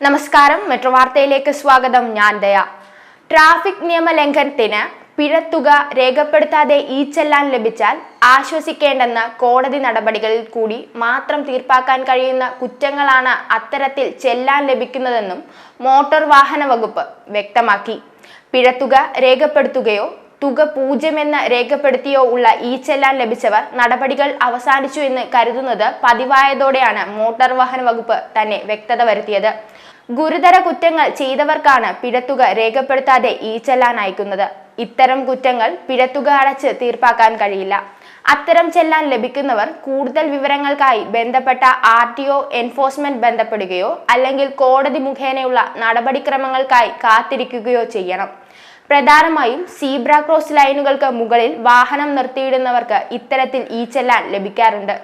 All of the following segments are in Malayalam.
നമസ്കാരം. മെട്രോ വാർത്തയിലേക്ക് സ്വാഗതം. ഞാൻ ദയ. ട്രാഫിക് നിയമ ലംഘനത്തിന് പിഴത്തുക രേഖപ്പെടുത്താതെ ഈ ചെല്ലാൻ ലഭിച്ചാൽ ആശ്വസിക്കേണ്ടെന്ന കോടതി നടപടികളിൽ കൂടി മാത്രം തീർപ്പാക്കാൻ കഴിയുന്ന കുറ്റങ്ങളാണ് അത്തരത്തിൽ ചെല്ലാൻ ലഭിക്കുന്നതെന്നും മോട്ടോർ വാഹന വകുപ്പ് വ്യക്തമാക്കി. പിഴത്തുക രേഖപ്പെടുത്തുകയോ തുക പൂജ്യമെന്ന് രേഖപ്പെടുത്തിയോ ഉള്ള ഈ ചെല്ലാൻ ലഭിച്ചവർ നടപടികൾ അവസാനിച്ചു എന്ന് കരുതുന്നത് പതിവായതോടെയാണ് മോട്ടോർ വാഹന വകുപ്പ് തന്നെ വ്യക്തത വരുത്തിയത്. ഗുരുതര കുറ്റങ്ങൾ ചെയ്തവർക്കാണ് പിഴത്തുക രേഖപ്പെടുത്താതെ ഈ ചെല്ലാൻ അയക്കുന്നത്. ഇത്തരം കുറ്റങ്ങൾ പിഴത്തുക അടച്ച് തീർപ്പാക്കാൻ കഴിയില്ല. അത്തരം ചെല്ലാൻ ലഭിക്കുന്നവർ കൂടുതൽ വിവരങ്ങൾക്കായി ബന്ധപ്പെട്ട ആർ ടി ഒ എൻഫോഴ്സ്മെന്റ് ബന്ധപ്പെടുകയോ അല്ലെങ്കിൽ കോടതി മുഖേനയുള്ള നടപടിക്രമങ്ങൾക്കായി കാത്തിരിക്കുകയോ ചെയ്യണം. പ്രധാനമായും സീബ്ര ക്രോസ് ലൈനുകൾക്ക് മുകളിൽ വാഹനം നിർത്തിയിടുന്നവർക്ക് ഇത്തരത്തിൽ ഈ ചെല്ലാൻ ലഭിക്കാറുണ്ട്.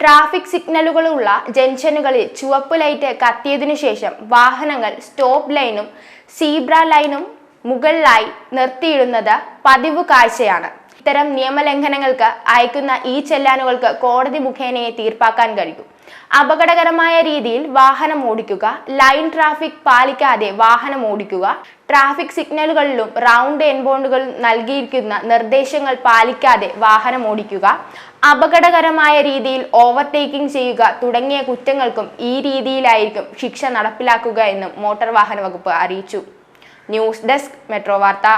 ട്രാഫിക് സിഗ്നലുകളുള്ള ജംഗ്ഷനുകളിൽ ചുവപ്പ് ലൈറ്റ് കത്തിയതിനു ശേഷം വാഹനങ്ങൾ സ്റ്റോപ്പ് ലൈനും സീബ്ര ലൈനും മുകളിലായി നിർത്തിയിടുന്നത് പതിവ് കാഴ്ചയാണ്. ഇത്തരം നിയമലംഘനങ്ങൾക്ക് അയക്കുന്ന ഈ ചെല്ലാനുകൾക്ക് കോടതി മുഖേനയെ തീർപ്പാക്കാൻ കഴിയും. അപകടകരമായ രീതിയിൽ വാഹനം ഓടിക്കുക ലൈൻ ട്രാഫിക് പാലിക്കാതെ വാഹനം ഓടിക്കുക ട്രാഫിക് സിഗ്നലുകളിലും റൗണ്ട് എൻബോണ്ടുകളിലും നൽകിയിരിക്കുന്ന നിർദ്ദേശങ്ങൾ പാലിക്കാതെ വാഹനം ഓടിക്കുക അപകടകരമായ രീതിയിൽ ഓവർടേക്കിംഗ് ചെയ്യുക തുടങ്ങിയ കുറ്റങ്ങൾക്കും ഈ രീതിയിലായിരിക്കും ശിക്ഷ നടപ്പിലാക്കുക എന്നും മോട്ടോർ വാഹന വകുപ്പ് അറിയിച്ചു. ന്യൂസ് ഡെസ്ക് മെട്രോ വാർത്ത.